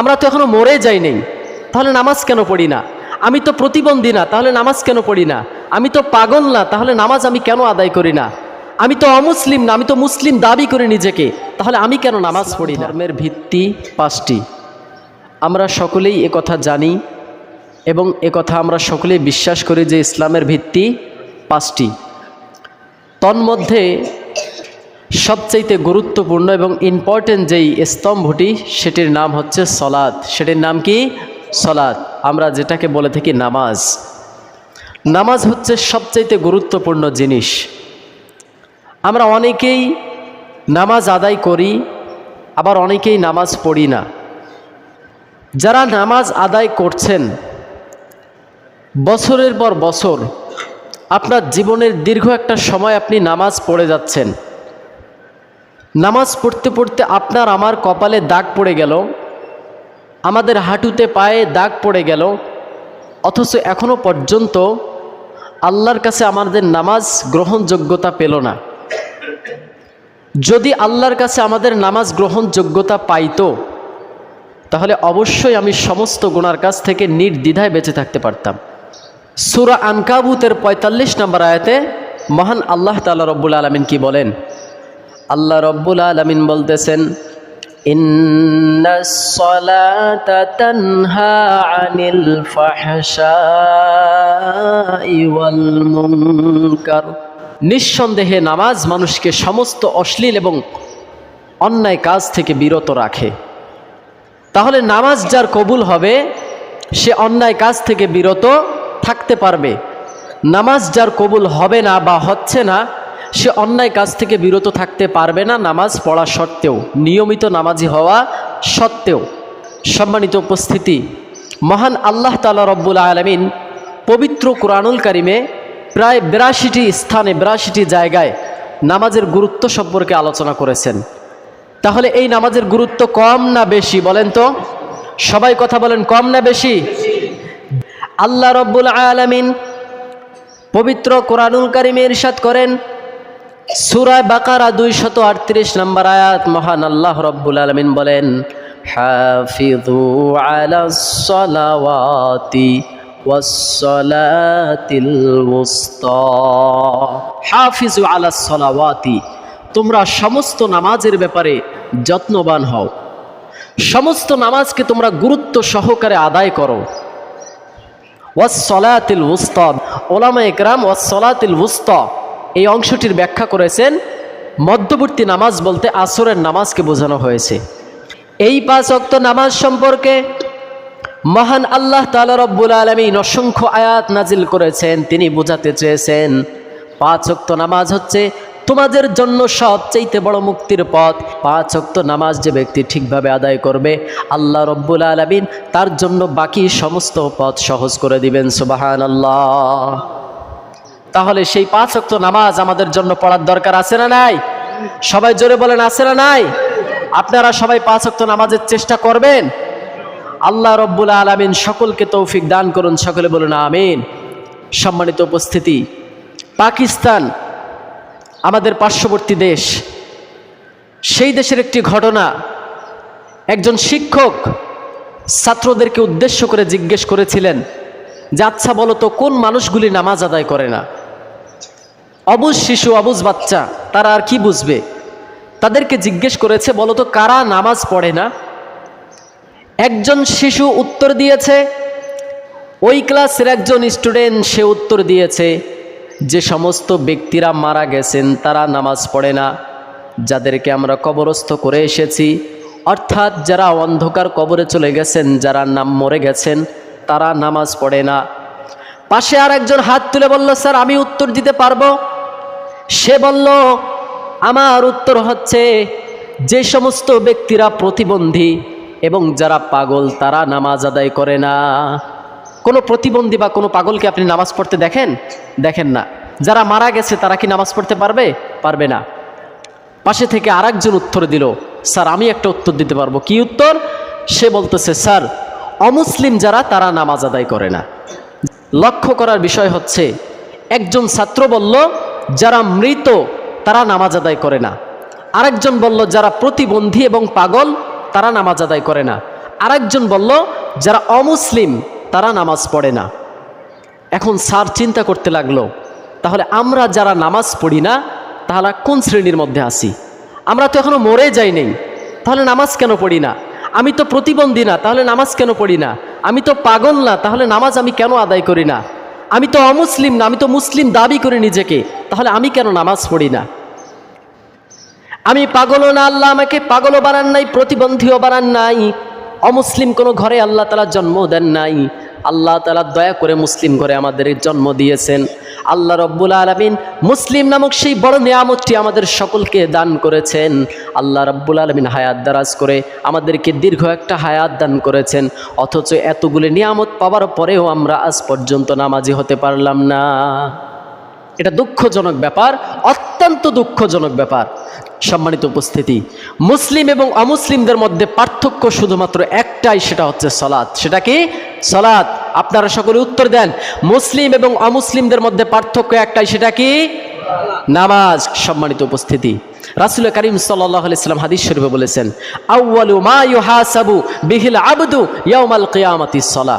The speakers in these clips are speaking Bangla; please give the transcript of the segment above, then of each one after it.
আমরা তো এখনও মরে যাই নেই। তাহলে নামাজ কেন পড়ি না? আমি তো প্রতিবন্ধী না, তাহলে নামাজ কেন পড়ি না? আমি তো পাগল না, তাহলে নামাজ আমি কেন আদায় করি না? আমি তো অমুসলিম না, আমি তো মুসলিম দাবি করি নিজেকে, তাহলে আমি কেন নামাজ পড়ি না? ধর্মের ভিত্তি পাঁচটি। আমরা সকলেই কথা জানি এবং কথা আমরা সকলেই বিশ্বাস করি যে ইসলামের ভিত্তি পাঁচটি। তন্মধ্যে সবচাইতে গুরুত্বপূর্ণ এবং ইম্পর্টেন্ট যেই স্তম্ভটি, সেটির নাম হচ্ছে সলাদ সেটির নাম কি? সলাদ আমরা যেটাকে বলে থাকি নামাজ। নামাজ হচ্ছে সবচাইতে গুরুত্বপূর্ণ জিনিস। আমরা অনেকেই নামাজ আদায় করি, আবার অনেকেই নামাজ পড়ি না। যারা নামাজ আদায় করছেন, বছরের পর বছর আপনার জীবনের দীর্ঘ একটা সময় আপনি নামাজ পড়ে যাচ্ছেন। নামাজ পড়তে পড়তে আপনার আমার কপালে দাগ পড়ে গেল, আমাদের হাঁটুতে পায়ে দাগ পড়ে গেল, অথচ এখনও পর্যন্ত আল্লাহর কাছে আমাদের নামাজ গ্রহণযোগ্যতা পেল না। যদি আল্লাহর কাছে আমাদের নামাজ গ্রহণযোগ্যতা পাইতো, তাহলে অবশ্যই আমি সমস্ত গুণার কাছ থেকে নির্দ্বিধায় বেঁচে থাকতে পারতাম। সুরা আনকাবুতের পঁয়তাল্লিশ নম্বর আয়াতে মহান আল্লাহ তালা রব্বুল আলমিন কি বলেন? আল্লাহ রব্বুল আলমিন বলতেছেন নিঃসন্দেহে নামাজ মানুষকে সমস্ত অশ্লীল এবং অন্যায় কাজ থেকে বিরত রাখে। তাহলে নামাজ যার কবুল হবে, সে অন্যায় কাজ থেকে বিরত থাকতে পারবে। নামাজ যার কবুল হবে না বা হচ্ছে না সে অন্যায় কাজ থেকে বিরত থাকতে পারবে না নামাজ পড়া সত্ত্বেও, নিয়মিত নামাজি হওয়া সত্ত্বেও। সম্মানিত উপস্থিতি, মহান আল্লাহ তালা রব্বুল আলমিন পবিত্র কোরআনুল কারিমে প্রায় বিরাশিটি স্থানে, বিরাশিটি জায়গায় নামাজের গুরুত্ব সম্পর্কে আলোচনা করেছেন। তাহলে এই নামাজের গুরুত্ব কম না বেশি বলেন তো? সবাই কথা বলেন কম না বেশি? আল্লাহ রব্বুল আলমিন পবিত্র কোরআনুল কারিমে ইরশাদ করেন সুরায় বাকারা দুই শত আটত্রিশ নম্বর আয়াত, মহান আল্লাহ রব্বুল আলমিন বলেন হাফিজু আলা সলাওয়াতি ওয়াসসালাতিল উস্তা হাফিজু আলা সলাওয়াতি, তোমরা সমস্ত নামাজের ব্যাপারে যত্নবান হও। সমস্ত নামাজকে তোমরা গুরুত্ব সহকারে আদায় করো। ওয়াসলাতিল উস্তাদ ওলামা একরাম ওয়াসলাতিল উস্ত এই অংশটির ব্যাখ্যা করেছেন, মধ্যবর্তী নামাজ বলতে আসরের নামাজকে বোঝানো হয়েছে। এই পাঁচ অক্ত নামাজ সম্পর্কে মহান আল্লাহ তালা রব্বুল আলমিন অসংখ্য আয়াত নাজিল করেছেন, তিনি বোঝাতে চেয়েছেন, পাঁচ অক্ত নামাজ হচ্ছে তোমাদের জন্য সবচাইতে বড় মুক্তির পথ। পাঁচ অক্ত নামাজ যে ব্যক্তি ঠিকভাবে আদায় করবে, আল্লাহ রব্বুল আলমিন তার জন্য বাকি সমস্ত পথ সহজ করে দিবেন সুবাহান আল্লাহ তাহলে সেই পাঁচ অক্ত নামাজ আমাদের জন্য পড়ার দরকার আছে না নাই? সবাই জোরে বলেন, আছে না নাই? আপনারা সবাই পাঁচ অক্ত নামাজের চেষ্টা করবেন? আল্লাহ রব্বুল আলমিন সকলকে তৌফিক দান করুন, সকলে বলুন আমিন। সম্মানিত উপস্থিতি, পাকিস্তান আমাদের পার্শ্ববর্তী দেশ। সেই দেশের একটি ঘটনা, একজন শিক্ষক ছাত্রদেরকে উদ্দেশ্য করে জিজ্ঞেস করেছিলেন যে আচ্ছা বলো তো, কোন মানুষগুলি নামাজ আদায় করে না? অবুজ শিশু, অবুজ বাচ্চা, তারা আর কি বুঝবে? তাদেরকে জিজ্ঞেস করেছে, বলতো, কারা নামাজ পড়ে না? একজন শিশু উত্তর দিয়েছে, ওই ক্লাসের একজন স্টুডেন্ট সে উত্তর দিয়েছে যে সমস্ত ব্যক্তিরা মারা গেছেন, তারা নামাজ পড়ে না। যাদেরকে আমরা কবরস্থ করে এসেছি, অর্থাৎ যারা অন্ধকার কবরে চলে গেছেন, যারা নাম মরে গেছেন, তারা নামাজ পড়ে না। পাশে আর একজন হাত তুলে বলল, স্যার, আমি উত্তর দিতে পারব? সে বলল, আমার উত্তর হচ্ছে, যে সমস্ত ব্যক্তিরা প্রতিবন্ধী এবং যারা পাগল, তারা নামাজ আদায় করে না। কোনো প্রতিবন্ধী বা কোনো পাগলকে আপনি নামাজ পড়তে দেখেন? দেখেন না। যারা মারা গেছে, তারা কি নামাজ পড়তে পারবে? পারবে না। পাশে থেকে আরেকজন উত্তর দিল, স্যার, আমি একটা উত্তর দিতে পারব। কি উত্তর? সে বলতেছে, স্যার, অমুসলিম যারা, তারা নামাজ আদায় করে না। লক্ষ্য করার বিষয় হচ্ছে, একজন ছাত্র বলল যারা মৃত, তারা নামাজ আদায় করে না। আরেকজন বলল, যারা প্রতিবন্ধী এবং পাগল, তারা নামাজ আদায় করে না। আরেকজন বলল, যারা অমুসলিম, তারা নামাজ পড়ে না। এখন স্যার চিন্তা করতে লাগল, তাহলে আমরা যারা নামাজ পড়ি না, তাহলে কোন শ্রেণির মধ্যে আসি আমরা তো এখনও মরে যাই নেই, তাহলে নামাজ কেন পড়ি না? আমি তো প্রতিবন্ধী না, তাহলে নামাজ কেন পড়ি না? আমি তো পাগল না, তাহলে নামাজ আমি কেন আদায় করি না? আমি তো অমুসলিম না, আমি তো মুসলিম দাবি করি নিজেকে, তাহলে আমি কেন নামাজ পড়ি না? আমি পাগলও না আল্লাহ আমাকে, পাগলও বানান নাই, প্রতিবন্ধীও বানান নাই, অমুসলিম কোনো ঘরে আল্লাহ তালা জন্ম দেন নাই, আল্লাহ তালা দয়া করে মুসলিম ঘরে আমাদের জন্ম দিয়েছেন। আল্লাহ রব্বুল আলমিন মুসলিম নামক সেই বড় নিয়ামতটি আমাদের সকলকে দান করেছেন। আল্লাহ রব্বুল আলমিন হায়াত দারাজ করে আমাদেরকে দীর্ঘ একটা হায়াত দান করেছেন। অথচ এতগুলি নিয়ামত পাওয়ার পরেও আমরা আজ পর্যন্ত নামাজি হতে পারলাম না। এটা দুঃখজনক ব্যাপার, অত্যন্ত দুঃখজনক ব্যাপার। সম্মানিত উপস্থিতি, মুসলিম এবং অমুসলিমদের মধ্যে পার্থক্য শুধুমাত্র একটাই, সেটা হচ্ছে সলাৎ। সেটা কি? সলাৎ। আপনারা সকলে উত্তর দেন। মুসলিম এবং অমুসলিমদের মধ্যে পার্থক্য একটাই, সেটা কি? নামাজ, সম্মানিত উপস্থিতি। রাসুল করিম আলাইসাল্লাম হাদিস শরীফে বলেছেন মা বিহিল সলা।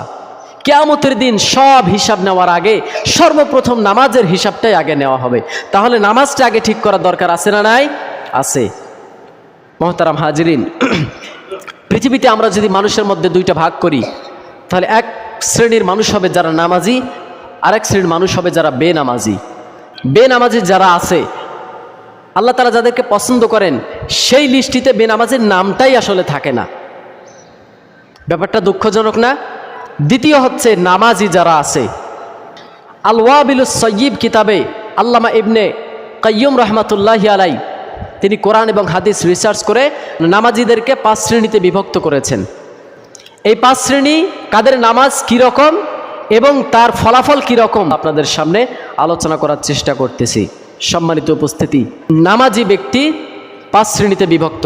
কেয়ামতের দিন সব হিসাব নেওয়ার আগে সর্বপ্রথম নামাজের হিসাবটাই আগে নেওয়া হবে। তাহলে নামাজটা আগে ঠিক করার দরকার আছে না নাই? আছে। মহতারাম হাজিরিন, পৃথিবীতে আমরা যদি মানুষের মধ্যে দুইটা ভাগ করি, তাহলে এক শ্রেণির মানুষ হবে যারা নামাজি, আরেক শ্রেণির মানুষ হবে যারা বেনামাজি। বেনামাজি যারা আছে, আল্লাহ তারা যাদেরকে পছন্দ করেন, সেই লিস্টিতে বেনামাজির নামটাই আসলে থাকে না। ব্যাপারটা দুঃখজনক না? দ্বিতীয় হচ্ছে নামাজি যারা আছে। আল ওয়াবিল সয়্যিব কিতাবে আল্লামা ইবনে কাইয়ুম রহমাতুল্লাহ আলাই তিনি কোরআন এবং হাদিস রিসার্চ করে নামাজিদেরকে পাঁচ শ্রেণীতে বিভক্ত করেছেন। এই পাঁচ শ্রেণি, কাদের নামাজ কীরকম এবং তার ফলাফল কীরকম আপনাদের সামনে আলোচনা করার চেষ্টা করতেছি। সম্মানিত উপস্থিতি, নামাজি ব্যক্তি পাঁচ শ্রেণীতে বিভক্ত।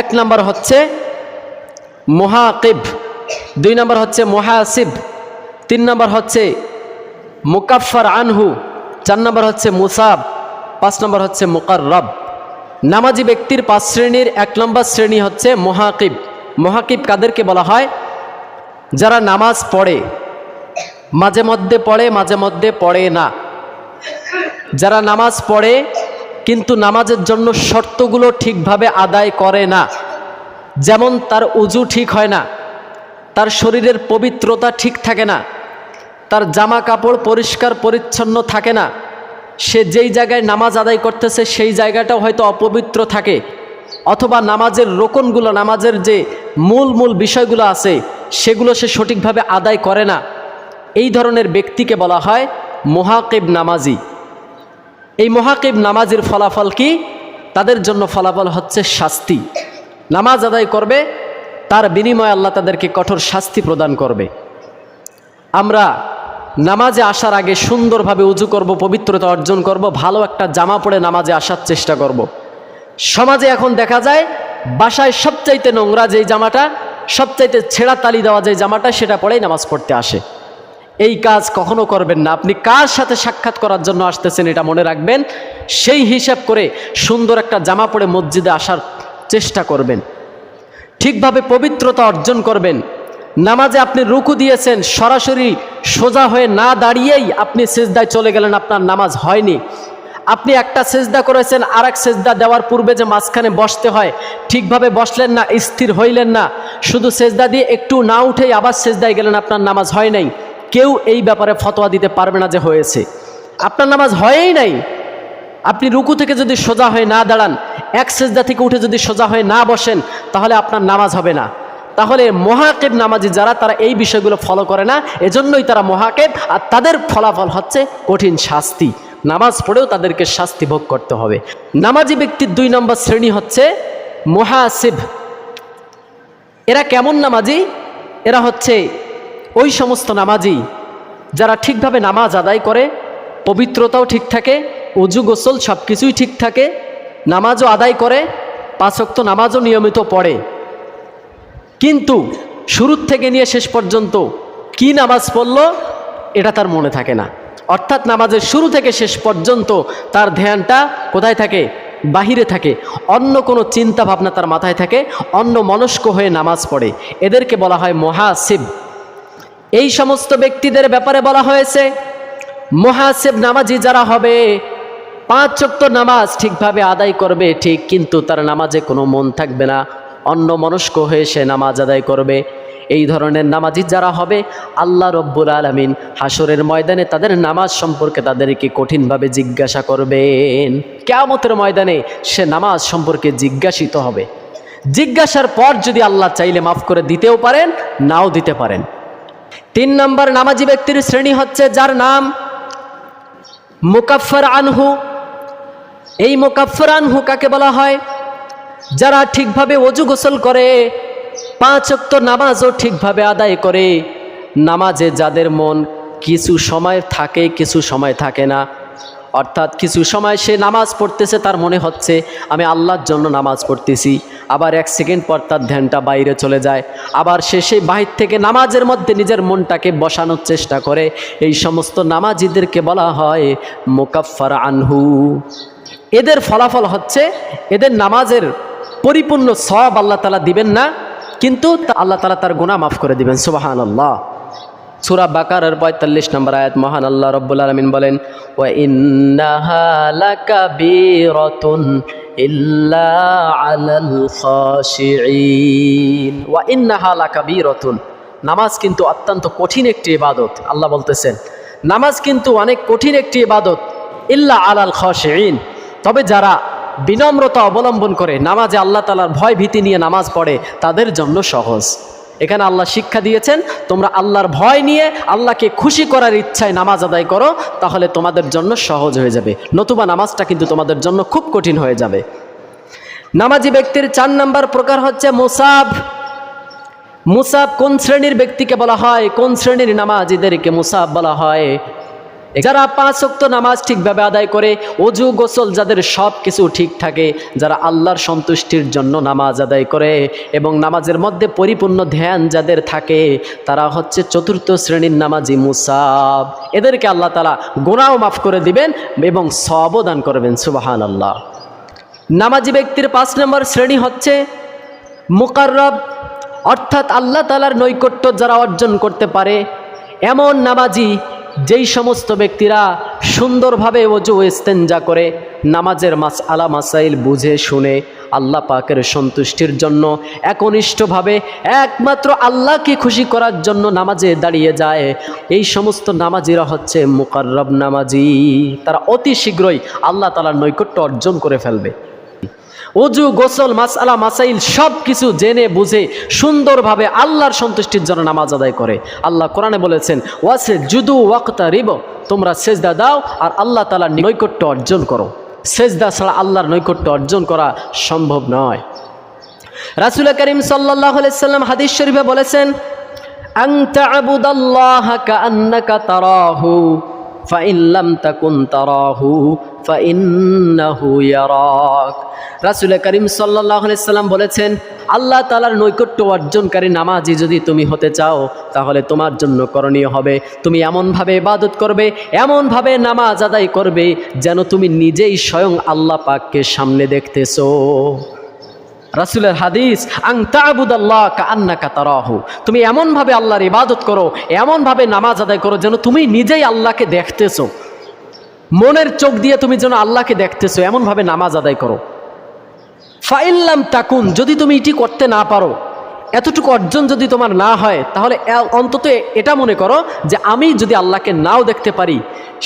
এক নম্বর হচ্ছে মোহাকিব, দুই নম্বর হচ্ছে মোহাসিব, তিন নম্বর হচ্ছে মুকাফার আনহু, চার নম্বর হচ্ছে মুসাব, পাঁচ নম্বর হচ্ছে মুকাররব। নামাজি ব্যক্তির পাঁচ শ্রেণির এক নম্বর শ্রেণি হচ্ছে মোহাকিব। মোহাকিব কাদেরকে বলা হয়, যারা নামাজ পড়ে, মাঝে মধ্যে পড়ে, মাঝে মধ্যে পড়ে না। যারা নামাজ পড়ে, কিন্তু নামাজের জন্য শর্তগুলো ঠিকভাবে আদায় করে না, যেমন তার উজু ঠিক হয় না, তার শরীরের পবিত্রতা ঠিক থাকে না, তার জামা কাপড় পরিষ্কার পরিচ্ছন্ন থাকে না, সে যেই জায়গায় নামাজ আদায় করতেছে সেই জায়গাটাও হয়তো অপবিত্র থাকে। অথবা নামাজের রোকনগুলো, নামাজের যে মূল মূল বিষয়গুলো আছে, সেগুলো সে সঠিকভাবে আদায় করে না। এই ধরনের ব্যক্তিকে বলা হয় মোহাকিব নামাজি। এই মহাকিব নামাজের ফলাফল কি? তাদের জন্য ফলাফল হচ্ছে শাস্তি। নামাজ আদায় করবে, তার বিনিময়ে আল্লাহ তাদেরকে কঠোর শাস্তি প্রদান করবে। আমরা নামাজে আসার আগে সুন্দরভাবে উজু করব, পবিত্রতা অর্জন করব, ভালো একটা জামা পরে নামাজে আসার চেষ্টা করব। সমাজে এখন দেখা যায়, বাসায় সবচাইতে নোংরা যেই জামাটা, সবচাইতে ছেঁড়া তালি দেওয়া যে জামাটা, সেটা পরেই নামাজ পড়তে আসে। এই কাজ কখনো করবেন না। আপনি কার সাথে সাক্ষাৎ করার জন্য আসতেছেন এটা মনে রাখবেন। সেই হিসাব করে সুন্দর একটা জামা পরে মসজিদে আসার চেষ্টা করবেন। ঠিকভাবে পবিত্রতা অর্জন করবেন। নামাজে আপনি রুকু দিয়েছেন, সরাসরি সোজা হয়ে না দাঁড়িয়েই আপনি সেজদায় চলে গেলেন, আপনার নামাজ হয়নি। আপনি একটা সেজদা করেছেন আর এক সেজদা দেওয়ার পূর্বে যে মাঝখানে বসতে হয়, ঠিকভাবে বসলেন না, স্থির হইলেন না, শুধু সেজদা দিয়ে একটু না উঠেই আবার সেজদায় গেলেন, আপনার নামাজ হয় নাই। কেউ এই ব্যাপারে ফতোয়া দিতে পারবে না যে হয়েছে। আপনার নামাজ হয়েই নাই। আপনি রুকু থেকে যদি সোজা হয়ে না দাঁড়ান, এক সেজদা থেকে উঠে যদি সোজা হয়ে না বসেন, তাহলে আপনার নামাজ হবে না। তাহলে মহাকেব নামাজি যারা, তারা এই বিষয়গুলো ফলো করে না, এজন্যই তারা মহাকেব, আর তাদের ফলাফল হচ্ছে কঠিন শাস্তি। নামাজ পড়েও তাদেরকে শাস্তি ভোগ করতে হবে। নামাজি ব্যক্তির দুই নম্বর শ্রেণি হচ্ছে মহাসিব। এরা কেমন নামাজি? এরা হচ্ছে ওই সমস্ত নামাজি যারা ঠিকভাবে নামাজ আদায় করে, পবিত্রতাও ঠিক থাকে উজু গোসল সব কিছুই ঠিক থাকে, নামাজও আদায় করে পাঁচক্ত নামাজও নিয়মিত পড়ে। কিন্তু শুরুর থেকে নিয়ে শেষ পর্যন্ত কি নামাজ পড়ল, এটা তার মনে থাকে না। অর্থাৎ নামাজের শুরু থেকে শেষ পর্যন্ত তার ধ্যানটা কোথায় থাকে? বাহিরে থাকে। অন্য কোনো চিন্তা ভাবনা তার মাথায় থাকে, অন্য মনস্ক হয়ে নামাজ পড়ে। এদেরকে বলা হয় মহাসিব। এই সমস্ত ব্যক্তিদের ব্যাপারে বলা হয়েছে, মহাসেব নামাজি যারা হবে, পাঁচ চক্ত নামাজ ঠিকভাবে আদায় করবে, ঠিক, কিন্তু তার নামাজে কোনো মন থাকবে না। অন্য মনস্ক হয়ে সে নামাজ আদায় করবে। এই ধরনের নামাজি যারা হবে, আল্লাহ রব্বুল আলমিন হাসরের ময়দানে তাদের নামাজ সম্পর্কে তাদেরকে কঠিনভাবে জিজ্ঞাসা করবেন। কেয়ামতের ময়দানে সে নামাজ সম্পর্কে জিজ্ঞাসিত হবে। জিজ্ঞাসার পর যদি আল্লাহ চাইলে মাফ করে দিতেও পারেন, নাও দিতে পারেন। তিন নম্বর নামাজি ব্যক্তির শ্রেণি হচ্ছে যার নাম মুকাফর আনহু। এই মুকাফর আনহু কাকে বলা হয়? যারা ঠিকভাবে অজু গোসল করে পাঁচ অক্ত নামাজও ঠিকভাবে আদায় করে। নামাজে যাদের মন কিছু সময় থাকে, কিছু সময় থাকে না। অর্থাৎ কিছু সময় সে নামাজ পড়তেছে, তার মনে হচ্ছে, আমি আল্লাহর জন্য নামাজ পড়তেছি। আবার এক সেকেন্ড পর তার ধ্যানটা বাইরে চলে যায়। আবার সে সেই বাহির থেকে নামাজের মধ্যে নিজের মনটাকে বসানোর চেষ্টা করে। এই সমস্ত নামাজিদেরকে বলা হয় মোকাফার আনহু। এদের ফলাফল হচ্ছে, এদের নামাজের পরিপূর্ণ সব আল্লাহ তালা দিবেন না। কিন্তু আল্লাহ তালা তার গুণা মাফ করে দিবেন সুবাহান আল্লাহ সুরা বাকারের পঁয়তাল্লিশ নম্বর আয়াত, মহান আল্লাহ রব্বুল আলমিন বলেন, ওয়া ইন্নাহা নামাজ কিন্তু অত্যন্ত কঠিন একটি ইবাদত। আল্লাহ বলতেছেন, নামাজ কিন্তু অনেক কঠিন একটি ইবাদত। ইল্লা আলাল খাশিঈন। তবে যারা বিনম্রতা অবলম্বন করে নামাজে আল্লাহ তালার ভয় ভীতি নিয়ে নামাজ পড়ে, তাদের জন্য সহজ। এখানে আল্লাহ শিক্ষা দিয়েছেন, তোমরা আল্লাহর ভয় নিয়ে আল্লাহকে খুশি করার ইচ্ছায় নামাজ আদায় করো, তাহলে তোমাদের জন্য সহজ হয়ে যাবে। নতুবা নামাজটা কিন্তু তোমাদের জন্য খুব কঠিন হয়ে যাবে। নামাজি ব্যক্তির চার নাম্বার প্রকার হচ্ছে মুসাব। মুসাব কোন শ্রেণির ব্যক্তিকে বলা হয়? কোন শ্রেণির নামাজিদেরকে মুসাব বলা হয়? যারা পাঁচ ওয়াক্ত নামাজ ঠিকভাবে আদায় করে অজু গোসল যাদের সব কিছু ঠিক থাকে, যারা আল্লাহর সন্তুষ্টির জন্য নামাজ আদায় করে এবং নামাজের মধ্যে পরিপূর্ণ ধ্যান যাদের থাকে, তারা হচ্ছে চতুর্থ শ্রেণির নামাজি মুসাব। এদেরকে আল্লাহ তালা গোনাও মাফ করে দিবেন এবং সবও দান করবেন সুবাহান আল্লাহ নামাজি ব্যক্তির পাঁচ নম্বর শ্রেণি হচ্ছে মুকাররব, অর্থাৎ আল্লাহ তালার নৈকট্য যারা অর্জন করতে পারে, এমন নামাজি যেই সমস্ত ব্যক্তিরা সুন্দরভাবে ওজু ইস্তেঞ্জা করে নামাজের মাস আলা মাসাইল বুঝে, শুনে আল্লাহ পাকের সন্তুষ্টির জন্য, একনিষ্ঠভাবে একমাত্র আল্লাহকে খুশি করার জন্য নামাজে দাঁড়িয়ে যায়, এই সমস্ত নামাজিরা হচ্ছে মুকাররব নামাজি। তারা অতি শীঘ্রই আল্লাহ তালার নৈকট্য অর্জন করে ফেলবে। অজু, গোসল মাসালা মাসাইল সব কিছু জেনে বুঝে সুন্দরভাবে আল্লাহর সন্তুষ্টির জন্য নামাজ আদায় করে। আল্লাহ কোরআনে বলেছেন ওয়াসে জুদু ওয়াক্তা রিব তোমরা সেজদা দাও আর আল্লাহ তালার নৈকট্য অর্জন করো। সেজদা ছাড়া আল্লাহর নৈকট্য অর্জন করা সম্ভব নয়। রাসুল করিম সাল্লাহ সাল্লাম হাদিস শরীফে বলেছেন আং তা'বুদাল্লাহ কাআন্নাকা তারাহু ফাইন লাম তাকুন তারাহু, ফাইন্নাহু ইয়ারাক। রাসুল করিম সাল্লাহ সাল্লাম বলেছেন, আল্লাহ তালার নৈকট্য অর্জনকারী নামাজি যদি তুমি হতে চাও, তাহলে তোমার জন্য করণীয় হবে, তুমি এমনভাবে ইবাদত করবে, এমনভাবে নামাজ আদায় করবে যেন তুমি নিজেই স্বয়ং আল্লাহ পাককে সামনে দেখতেছো। রাসুলের হাদিস, আং তাবুদাল্লাহ কান্না কাতারাহু তুমি এমনভাবে আল্লাহর ইবাদত করো, এমনভাবে নামাজ আদায় করো যেন তুমি নিজেই আল্লাহকে দেখতেছো। মনের চোখ দিয়ে তুমি যেন আল্লাহকে দেখতেছো, এমনভাবে নামাজ আদায় করো। ফাইল্লাম তাকুন, যদি তুমি এটি করতে না পারো এতটুকু অর্জন যদি তোমার না হয়, তাহলে অন্তত এটা মনে করো যে আমি যদি আল্লাহকে নাও দেখতে পারি,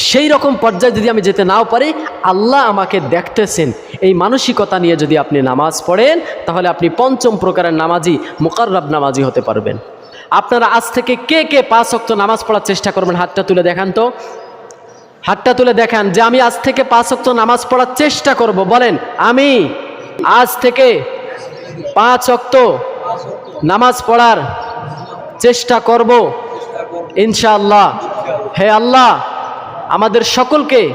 সেই রকম পর্যায়ে যদি আমি যেতে নাও পারি, আল্লাহ আমাকে দেখতেছেন। এই মানসিকতা নিয়ে যদি আপনি নামাজ পড়েন, তাহলে আপনি পঞ্চম প্রকারের নামাজি, মোকাররব নামাজি হতে পারবেন। আপনারা আজ থেকে কে কে পাঁচ অক্ত নামাজ পড়ার চেষ্টা করবেন, হাতটা তুলে দেখান তো। হাতটা তুলে দেখান যে আমি আজ থেকে পাঁচ অক্ত নামাজ পড়ার চেষ্টা করব, বলেন, আমি আজ থেকে পাঁচ অক্ত নামাজ পড়ার চেষ্টা করব, ইনশাআল্লাহ। হে আল্লাহ, আমাদের সকলকে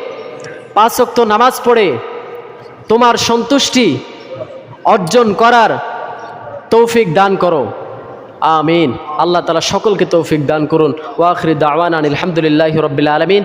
পাঁচ অক্ত নামাজ পড়ে তোমার সন্তুষ্টি অর্জন করার তৌফিক দান করো। আমিন। আল্লাহ তালা সকলকে তৌফিক দান করুন। ওয়াখরি দাওয়ান আলহামদুলিল্লাহ রবিল আলমিন।